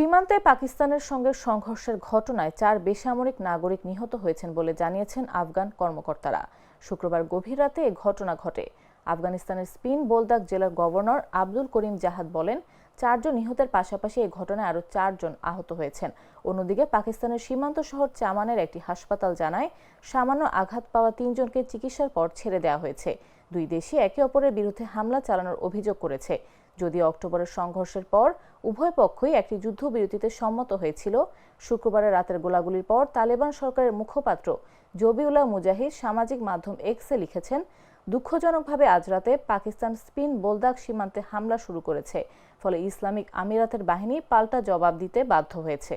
সীমান্তে পাকিস্তানের সঙ্গে সংঘর্ষের ঘটনায় চার বেসামরিক নাগরিক নিহত হয়েছেন বলে জানিয়েছেন আফগান কর্মকর্তারা। শুক্রবার গভীর রাতে এ ঘটনা ঘটে। আফগানিস্তানের স্পিন বোলদাক জেলার গভর্নর আব্দুল করিম জাহাদ বলেন, চারজন নিহতের পাশাপাশি এই ঘটনায় আরও চারজন আহত হয়েছেন। অন্যদিকে পাকিস্তানের সীমান্ত শহর চামানের একটি হাসপাতাল জানায়, সামান্য আঘাত পাওয়া তিনজনকে চিকিৎসার পর ছেড়ে দেওয়া হয়েছে। দুই দেশই একে অপরের বিরুদ্ধে হামলা চালানোর অভিযোগ করেছে। যদিও অক্টোবরের সংঘর্ষের পর উভয় পক্ষই একটি যুদ্ধবিরতিতে সম্মত হয়েছিল। শুক্রবারের রাতের গোলাগুলির পর তালেবান সরকারের মুখপাত্র জবিউল্লাহ মুজাহিদ সামাজিক মাধ্যম এক্সে লিখেছেন, দুঃখজনকভাবে আজ রাতে পাকিস্তান স্পিন বোলদাক সীমান্তে হামলা শুরু করেছে, ফলে ইসলামিক আমিরাতের বাহিনী পাল্টা জবাব দিতে বাধ্য হয়েছে।